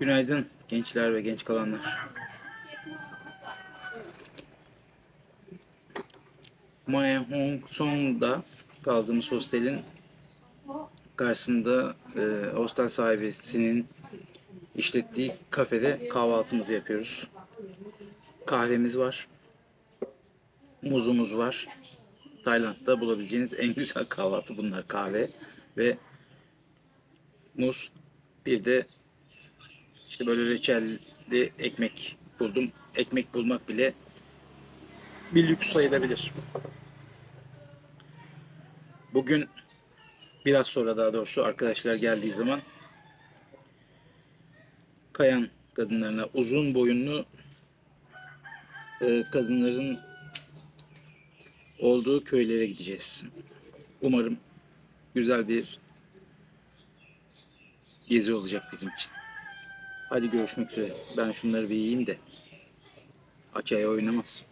Günaydın gençler ve genç kalanlar. Mae Hong Song'da kaldığımız hostelin karşısında e, hostel sahibisinin işlettiği kafede kahvaltımızı yapıyoruz. Kahvemiz var. Muzumuz var. Tayland'da bulabileceğiniz en güzel kahvaltı bunlar. Kahve ve muz. Bir de işte böyle reçelli ekmek buldum. Ekmek bulmak bile bir lüks sayılabilir. Bugün biraz sonra daha doğrusu arkadaşlar geldiği zaman kayan kadınlarına uzun boyunlu e, kadınların olduğu köylere gideceğiz. Umarım güzel bir gezi olacak bizim için. Hadi görüşmek üzere. Ben şunları bir yiyeyim de açaya oynamaz.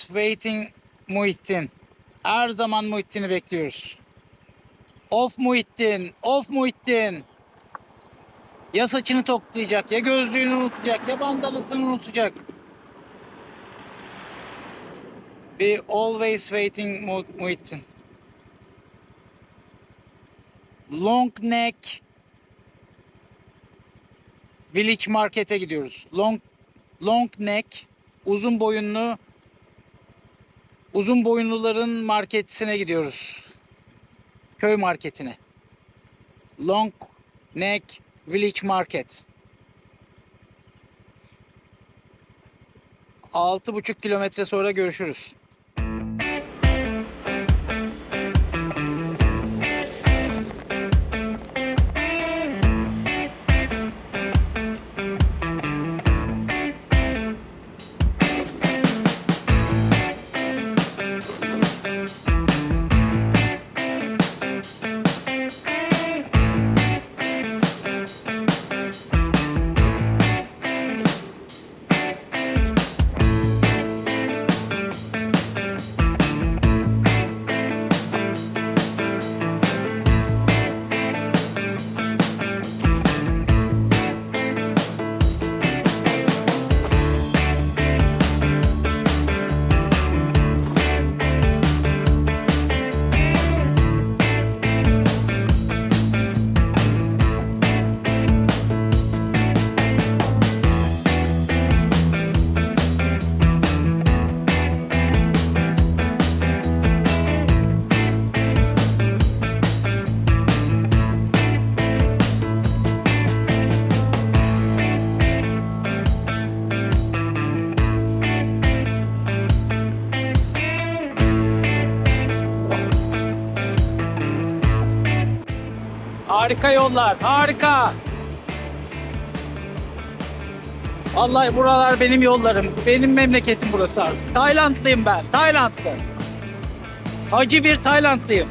Waiting Muhittin. Her zaman Muhittin'i bekliyoruz. Of Muhittin, of Muhittin. Ya saçını toplayacak, ya gözlüğünü unutacak, ya bandanasını unutacak. We always waiting Mu- Muhittin. Long Neck Village Market'e gidiyoruz. Long Long Neck uzun boyunlu uzun boyunluların marketine gidiyoruz. Köy marketine. Long Neck Village Market. 6,5 kilometre sonra görüşürüz. Harika yollar, harika. Vallahi buralar benim yollarım. Benim memleketim burası artık. Taylandlıyım ben, Taylandlı. Hacı bir Taylandlıyım.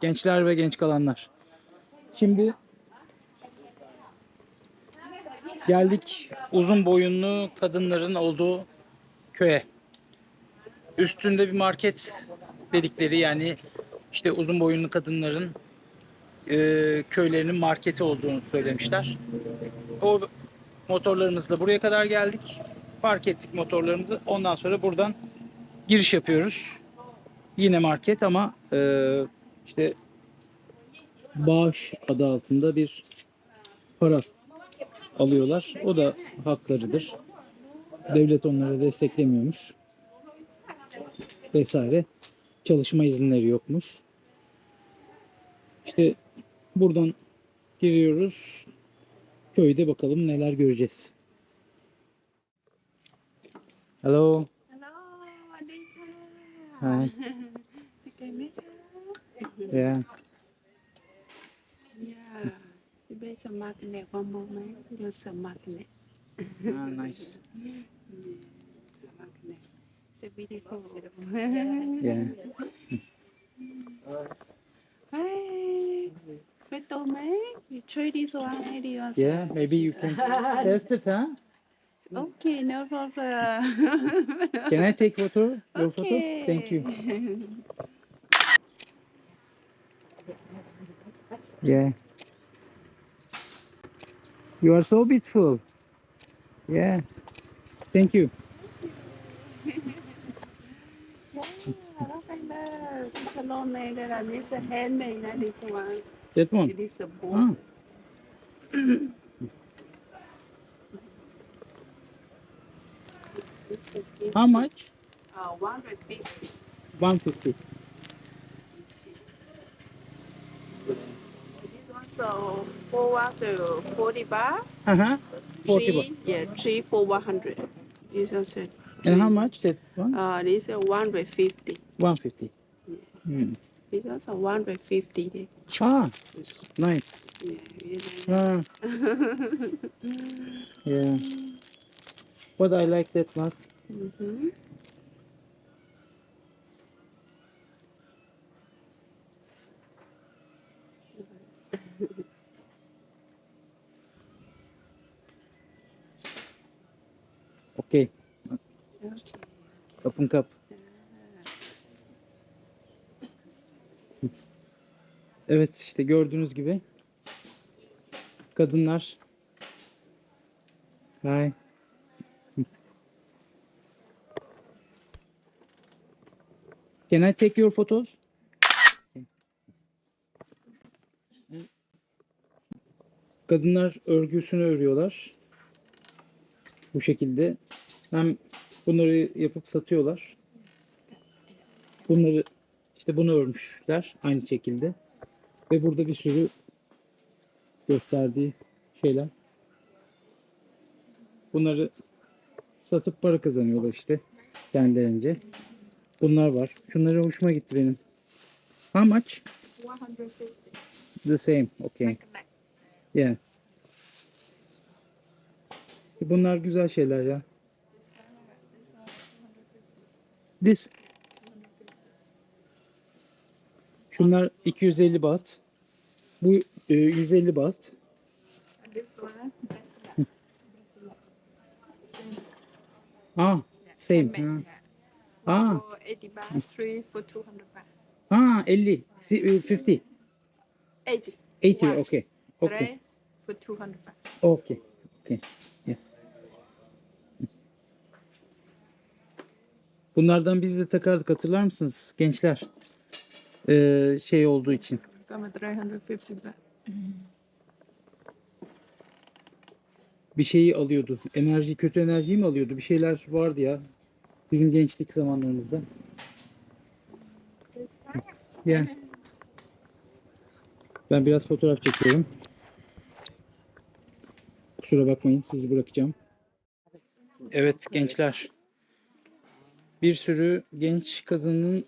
Gençler ve genç kalanlar. Şimdi geldik uzun boyunlu kadınların olduğu köye. Üstünde bir market dedikleri yani işte uzun boyunlu kadınların e, köylerinin marketi olduğunu söylemişler. O motorlarımızla buraya kadar geldik. Park ettik motorlarımızı. Ondan sonra buradan giriş yapıyoruz. Yine market ama e, işte bağış adı altında bir para alıyorlar. O da haklarıdır. Devlet onları desteklemiyormuş. Vesaire. Çalışma izinleri yokmuş. İşte buradan giriyoruz. Köyde bakalım neler göreceğiz. Hello. Hello. Hi. Yeah. Yeah. You bet some magnet one more man. You some magnet. Ah, nice. yeah, some magnet. It's a beautiful. yeah. Hi. Betul, man. You try this one. Yeah, maybe you can test it, huh? Okay, no problem. Can I take photo? Your okay. photo? Thank you. Yeah. You are so beautiful. Yeah. Thank you. it's a long name that I miss a handmade, not this one. That one? It is a boss. Mm. How much? Uh, 150. 150. This so four one to 40 baht. Uh-huh. 40 Three, baht. Yeah, three for 100. This one said. And how much that one? Uh, this is 150. 150. Hmm. This one's a 150. there. Ah, nice. Yeah, really Ah, yeah. But I like that one. mm-hmm. Okay. Okay. Kapın kap. Evet işte gördüğünüz gibi kadınlar Hi. Can I take your photos? Kadınlar örgüsünü örüyorlar. Bu şekilde. Hem bunları yapıp satıyorlar. Bunları işte bunu örmüşler aynı şekilde. Ve burada bir sürü gösterdiği şeyler. Bunları satıp para kazanıyorlar işte kendilerince. Bunlar var. Şunları hoşuma gitti benim. How much? 150. The same. Okay. Yeah. İşte Bunlar güzel şeyler ya. This. Şunlar 250 baht. Bu e, 150 baht. Ah, same. Ha. Ah. For 80 baht, three for 200 baht. Ha 50. Si- e, 50. 80. 80. One. Okay. Okay. Three for 200 baht. Okay. Okay. Yeah. Bunlardan biz de takardık hatırlar mısınız gençler? Ee, şey olduğu için. Come at 350 baht. bir şeyi alıyordu. Enerji, kötü enerjiyi mi alıyordu? Bir şeyler vardı ya. Bizim gençlik zamanlarımızda. This one. Ya. Ben biraz fotoğraf çekiyorum. Kusura bakmayın sizi bırakacağım. Evet gençler. Bir sürü genç kadının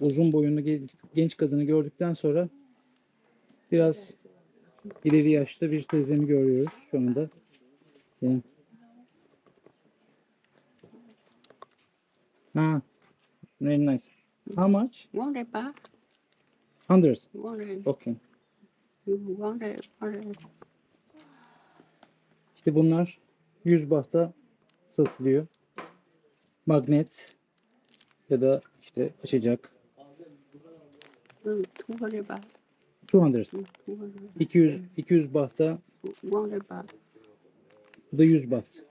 uzun boyunlu gen- genç kadını gördükten sonra biraz ileri yaşta bir teyzemi görüyoruz şu anda. Ha. Very nice. How much? 100 baht. Hundreds. 100. Okay. 100. 100. İşte bunlar 100 bahta satılıyor. Magnet ya da işte açacak. Mm, 200 baht. 200. Mm, 200. 200 200 bahta 100 baht. bu da 100 baht.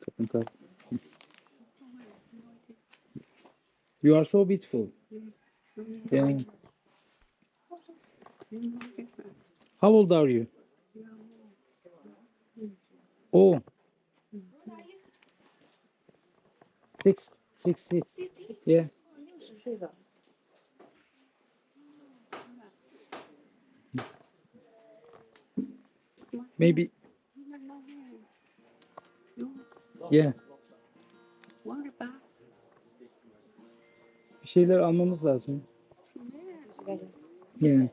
Kapın kap. You are so beautiful. Yeah. How old are you? Oh. Six, six, six. Yeah. Maybe. Yeah. Bir şeyler almamız lazım. Yeah.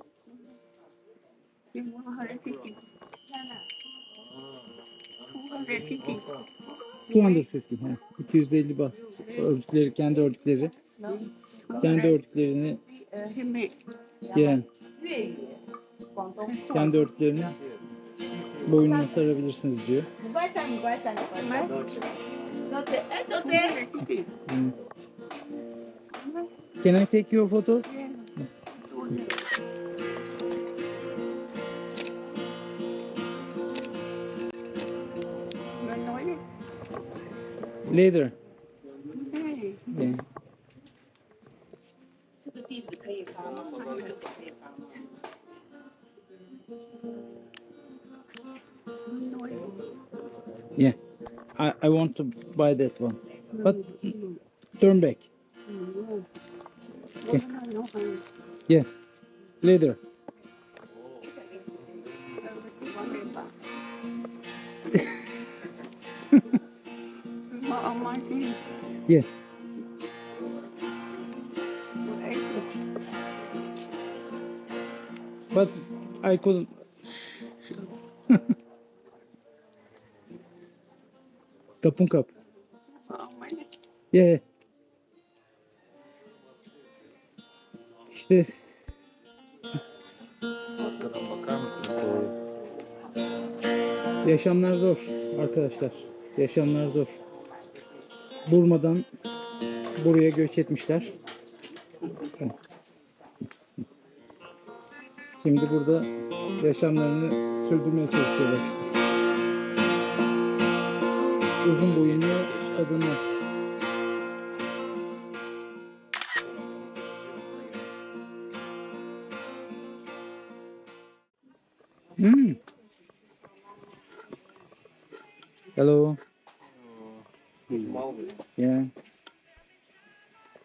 Ben 250. Ha. 250 baht. Ördükleri, kendi ördükleri. Kendi ördüklerini yeah. Kendi ördüklerini boynuna sarabilirsiniz diyor. Can I take your photo? Yeah. Later. Yeah. Yeah, I, I want to buy that one, but turn back. Okay. Yeah, later. Đấy. But I couldn't. Kap. Ông mai đi. Yeah. İşte Arkadan bakar mısınız soruyu? yaşamlar zor arkadaşlar. Yaşamlar zor. Burma'dan buraya göç etmişler. Şimdi burada yaşamlarını sürdürmeye çalışıyorlar. Uzun boyunlu kadınlar. Hmm. Hello. Yeah.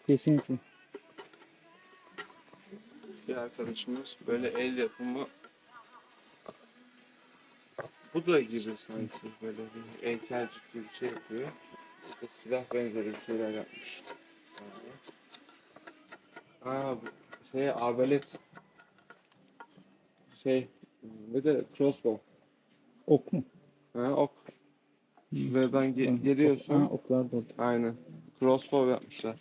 Kesinlikle. Bir arkadaşımız böyle el yapımı bu da gibi sanki böyle bir heykelcik gibi bir şey yapıyor. Bir de silah benzeri bir şeyler yapmış. Aa bu şey abelet şey bir de crossbow. Ok mu? Ha ok. Şuradan ge- geliyorsun. Ha, oklar da orada. Aynen. Crossbow yapmışlar.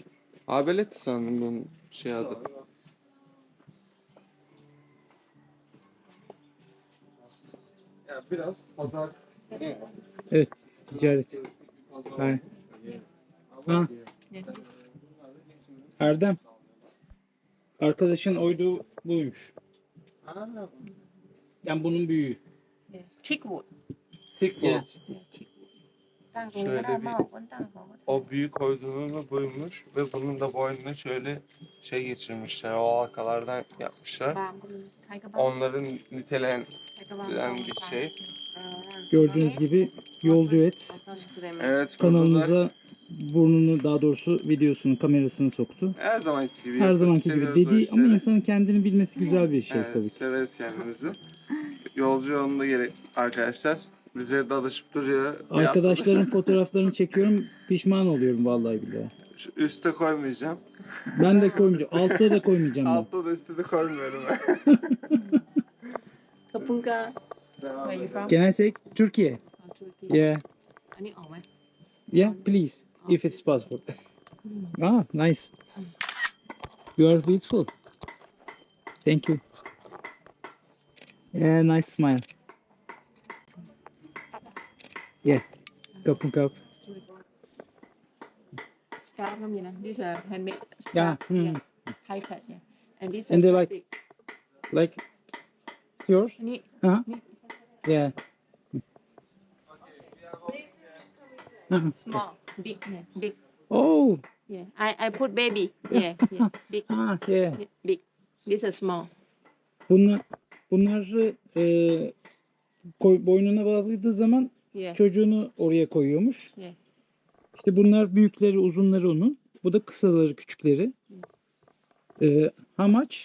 Abeletti sanırım bunun şey adı. Yani biraz pazar Evet, ticaret. Aynen. Ha. Erdem. Arkadaşın oydu buymuş. Yani bunun büyüğü. Teak wood. Tek bu. Yeah şöyle bir o büyük uydurunu buymuş ve bunun da boynuna şöyle şey geçirmişler. O halkalardan yapmışlar. Onların nitelenen bir şey. Gördüğünüz gibi Yol Düet evet, kanalımıza burnunu daha doğrusu videosunu kamerasını soktu. Her zamanki gibi. Her zamanki gibi dedi ama insanın kendini bilmesi güzel bir şey evet, tabii ki. Severiz kendimizi. Yolcu yolunda gerek arkadaşlar bize dalışıp duruyor. Arkadaşların fotoğraflarını çekiyorum. Pişman oluyorum vallahi bile. Şu üste koymayacağım. Ben de koymayacağım. Altta da koymayacağım. Altta da üstte de koymuyorum. Kapunka. Devam Where Can I say Türkiye? Yeah. Hani yeah, please. If it's possible. Hmm. ah, nice. You are beautiful. Thank you. Yeah, nice smile. Yeah, cup and cup. Scarf, you know, these are handmade scarf. Yeah. Mm. yeah. Hmm. High cut, yeah. And these and they like, like, it's yours? Uh-huh. Yeah. Uh-huh. Small, big, yeah, big. Oh. Yeah, I, I put baby. Yeah, yeah, big. ah, yeah. yeah. Big. These are small. Bunlar, bunları e, boynuna bağladığı zaman yeah çocuğunu oraya koyuyormuş. Yeah. İşte bunlar büyükleri, uzunları onun. Bu da kısaları, küçükleri. Ee, how much?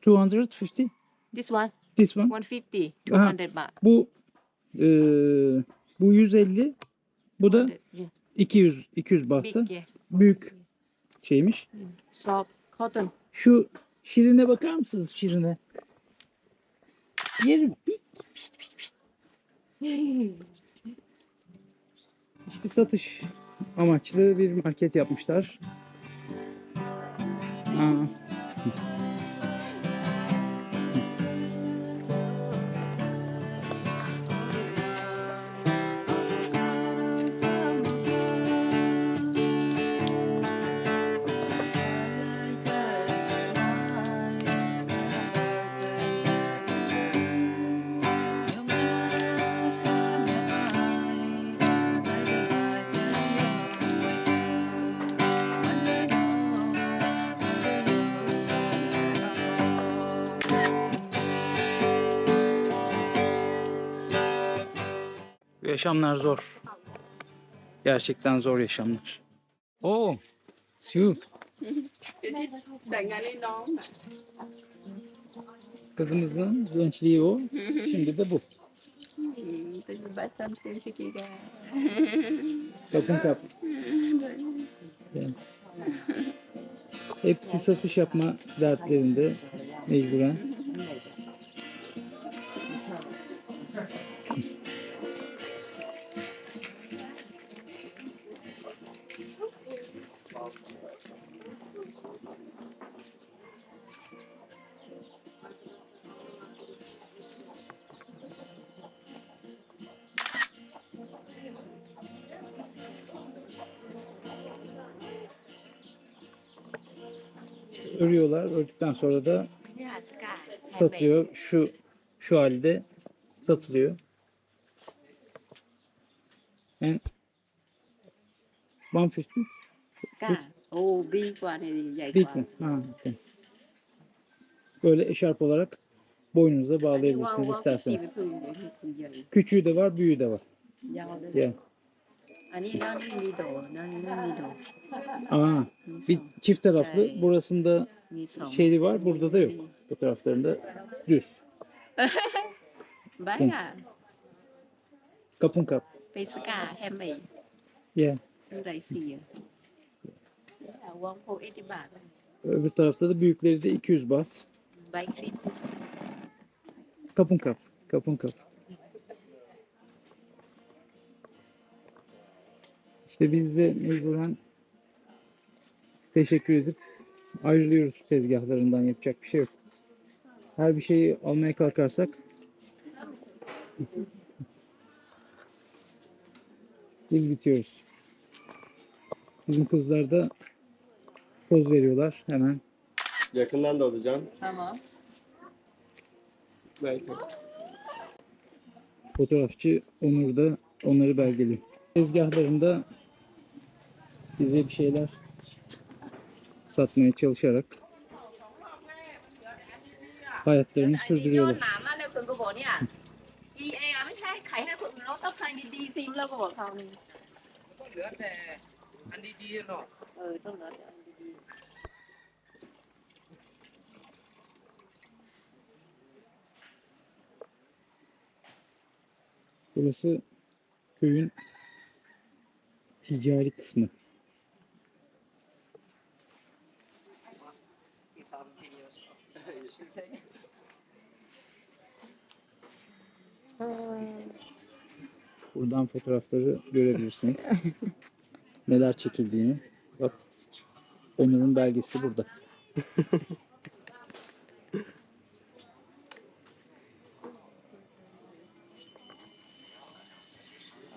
250? this one This one? 150 Aha. 200 baht Bu e, bu 150, Bu da Yeah. 200 200 bahtı. Big, yeah. Büyük şeymiş. Soft cotton. Şu şirine bakar mısınız şirine? Yerim. Pik, pişt, pişt, pişt. İşte satış amaçlı bir market yapmışlar. Aa. Yaşamlar zor. Gerçekten zor yaşamlar. Oo. Siu. Kızımızın gençliği o. Şimdi de bu. Ra. Kapın kap. Hepsi satış yapma dertlerinde mecburen. Örüyorlar. Ördükten sonra da satıyor. Şu şu halde satılıyor. And 150 Sky. Ồ, bi qua này thì dày big quá. mi? Ha, okay. Böyle eşarp olarak boynunuza bağlayabilirsiniz gì isterseniz. Küçüğü de var, büyüğü de var. Yeah. Đồ. Aa, bir çift taraflı. Şey. Burasında şeyli var, burada da yok. Bu taraflarında düz. À? Kapın kap. Cây sky em mày. Yeah. Öbür tarafta da büyükleri de 200 baht. Kapın kap. Kapın kap. İşte biz de mecburen teşekkür edip ayrılıyoruz tezgahlarından yapacak bir şey yok. Her bir şeyi almaya kalkarsak biz bitiyoruz. Bizim kızlar da poz veriyorlar hemen. Yakından da alacağım. Tamam. Belki. Fotoğrafçı Onur da onları belgeliyor. Tezgahlarında bize bir şeyler satmaya çalışarak hayatlarını sürdürüyorlar. Burası köyün ticari kısmı. Buradan fotoğrafları görebilirsiniz. Neler çekildiğini. Bak Onur'un belgesi burada.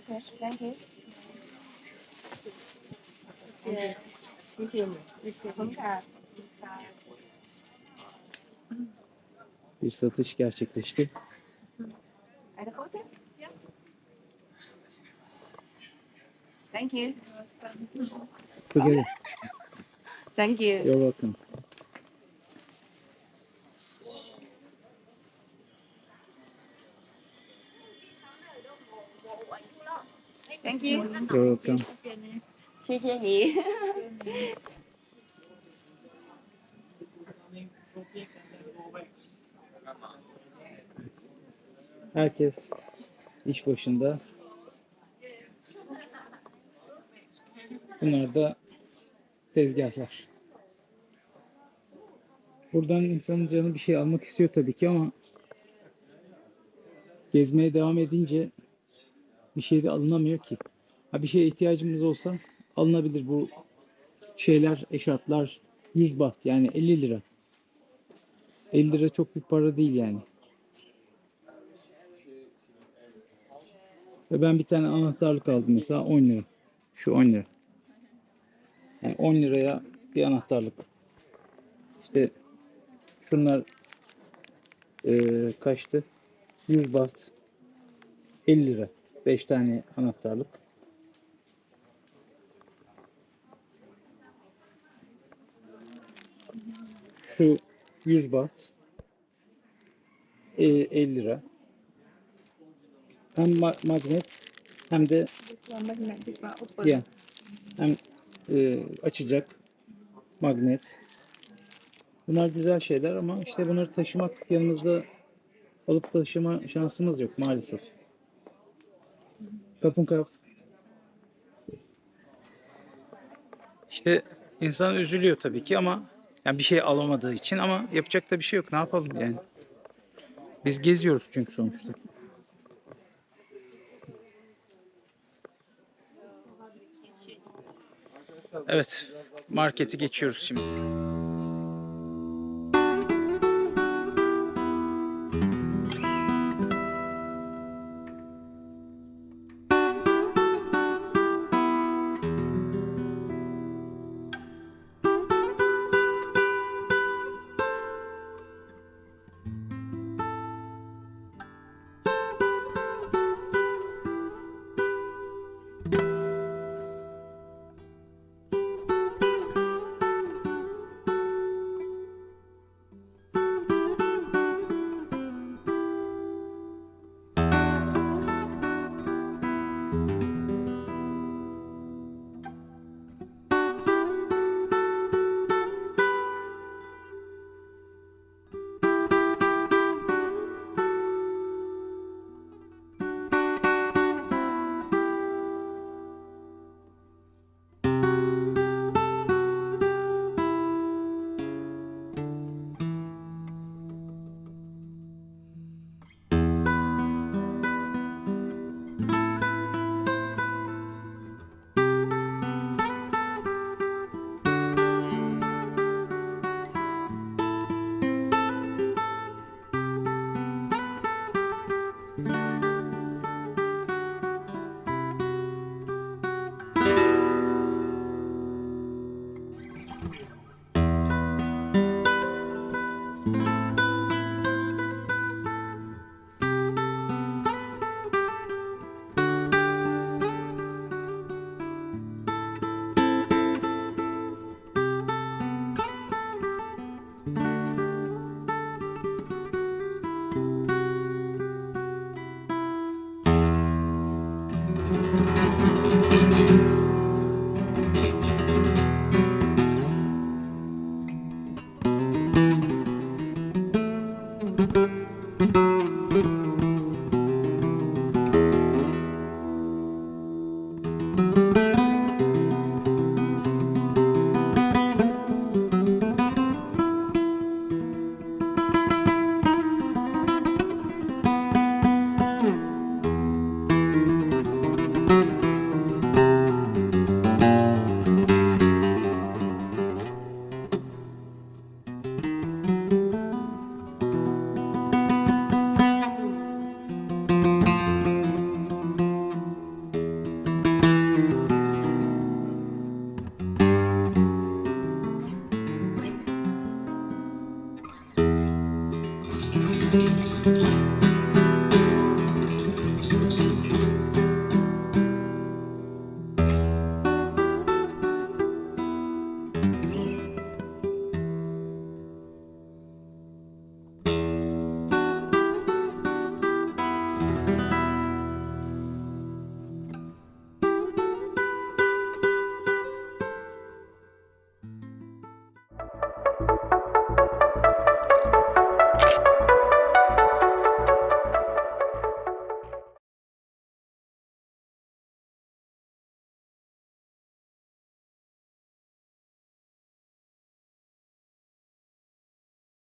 Okay, thank you. Yeah. 谢谢你，谢谢。 Bir satış gerçekleşti. Ada photo? Yeah. Thank you. Together. Thank you. You're welcome. Thank you. You're welcome. 谢谢你。 Herkes iş başında. Bunlar da tezgahlar. Buradan insanın canı bir şey almak istiyor tabii ki ama gezmeye devam edince bir şey de alınamıyor ki. Ha bir şeye ihtiyacımız olsa alınabilir bu şeyler, eşarplar 100 baht yani 50 lira. 50 lira çok bir para değil yani. Ve ben bir tane anahtarlık aldım mesela 10 lira. Şu 10 lira. Yani 10 liraya bir anahtarlık. İşte şunlar eee, kaçtı? 100 baht. 50 lira. 5 tane anahtarlık. Şu 100 baht. E, 50 lira. Hem ma- magnet hem de. Yeah. Hem e, açacak magnet. Bunlar güzel şeyler ama işte bunları taşımak yanımızda alıp taşıma şansımız yok maalesef. Kapın kap. İşte insan üzülüyor tabii ki ama yani bir şey alamadığı için ama yapacak da bir şey yok. Ne yapalım yani? Biz geziyoruz çünkü sonuçta. Evet, marketi geçiyoruz şimdi.